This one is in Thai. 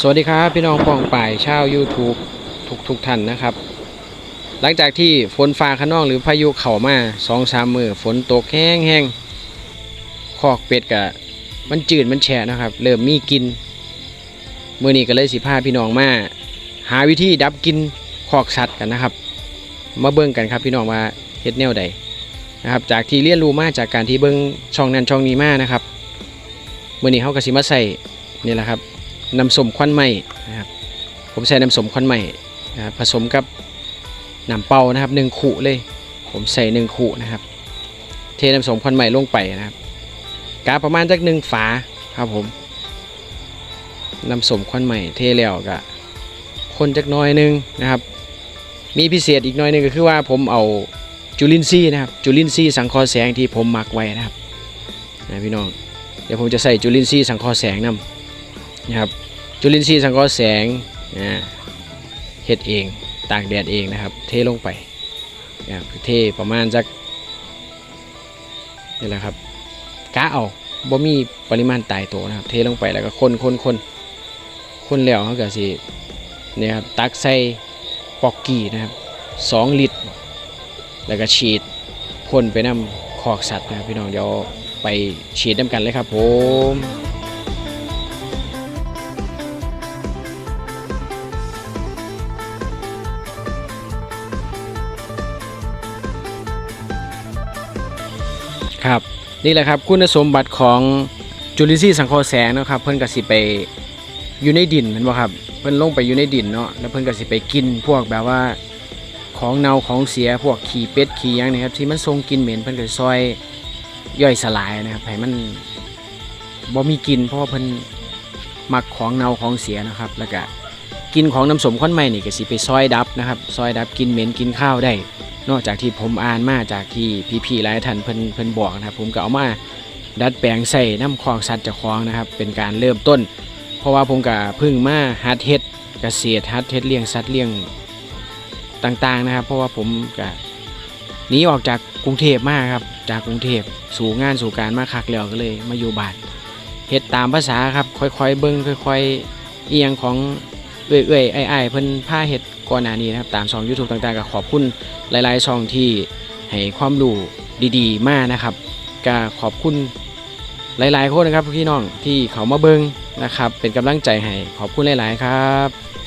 สวัสดีครับ พี่น้องปองป่ายชาว YouTube ทุกทุกท่านนะครับ หลังจากที่ฝนฟ้าขนองหรือพายุเข้ามาสองสามมือฝนตกแห้งแห้งคอกเป็ดกะมันจืดมันแฉะนะครับ เริ่มมีกินมือนี้ก็เลยสิพาพี่น้องมา หาวิธีดับกินคอกสัตว์กันนะครับ มาเบิ่งกันครับพี่น้องว่าเฮ็ดแนวใดนะครับ จากที่เรียนรู้มาจากการที่เบิ่งช่องนั้นช่องนี้มานะครับมือนี้เขาก็สิมาใส่นี่แหละครับ น้ำส้มควันไหมนะครับ ผมใส่น้ำส้มควันไหมนะครับผสมกับน้ำเปล่านะครับหนึ่งขูเลย ผมใส่หนึ่งขูนะครับ เทน้ำส้มควันไหมลงไปนะครับกาประมาณจักหนึ่งฝาครับผมน้ำส้มควันไหมเทแล้วก็คนจักน้อยนึงนะครับ มีพิเศษอีกน้อยนึงก็คือว่าผมเอาจุลินทรีย์นะครับ จุลินทรีย์สังเคราะห์แสงที่ผมหมักไว้นะครับนะพี่น้องเดี๋ยวผมจะใส่จุลินทรีย์สังเคราะห์แสงนํ นะครับจุลินทรีย์สังเคราะห์แสงนะเฮ็ดเองตากแดดเองนะครับ เทลงไปนะครับเทประมาณสักนี่แหละครับกะเอาบ่มีปริมาณตายตัวนะครับ เทลงไปแล้วก็คนคนคนคนแล้วเขาก็สิเนี่ยครับตักใส่ปอกกี้นะครับสองลิตร แล้วก็ฉีดพ่นไปน้ำคอกสัตว์นะครับพี่น้องเดี๋ยวไปฉีดน้ำกันเลยครับผม ครับนี่แหละครับคุณสมบัติของจุลินทรีย์สังเคราะห์แสงนะครับ เพิ่นก็สิไปอยู่ในดินเห็นบ่ครับเพิ่นลงไปอยู่ในดินเนาะแล้วเพิ่นก็สิไปกินพวกแบบว่าของเน่าของเสียพวกขี้เป็ดขี้ยังนี่ครับที่มันทรงกินเหม็นเพิ่นก็ซอยย่อยสลายนะครับให้มันบ่มีกินเพราะว่าเพิ่นมักของเน่าของเสียนะครับ แล้วก็กินของน้ำสมข้อนใหม่นี่ก็สิไปซอยดับนะครับซอยดับกินเหม็นกินข้าวได้ นอกจากที่ผมอ่านมาจากที่พี่ๆหลายท่านเพิ่นเพิ่นบอกนะครับ ผมก็เอามาดัดแปลงใส่น้ำคลองสัตว์จากคลองนะครับ เป็นการเริ่มต้น เพราะว่าผมก็พิ่งมาฮัดเฮ็ดเกษตรฮัดเฮ็ดเลี้ยงสัตว์เลี้ยงต่างๆนะครับ เพราะว่าผมก็หนีออกจากกรุงเทพมาครับ จากกรุงเทพสู่งานสู่การมาคักแล้วก็เลยมาอยู่บ้านเฮ็ดตามภาษาครับ ค่อยๆ เบิ่งค่อย ๆ เอียงของ เอื่อยๆไอ้ๆเพิ่นผ้าเฮ็ดก่อนหน้านี้นะครับ ตามช่อง YouTube ต่างๆก็ขอบคุณหลายๆช่องที่ให้ความรู้ดีๆ มากนะครับก็ขอบคุณหลายๆคนนะครับพี่น้องที่เขามาเบิงนะครับ เป็นกำลังใจให้ขอบคุณหลาย ๆ ครับ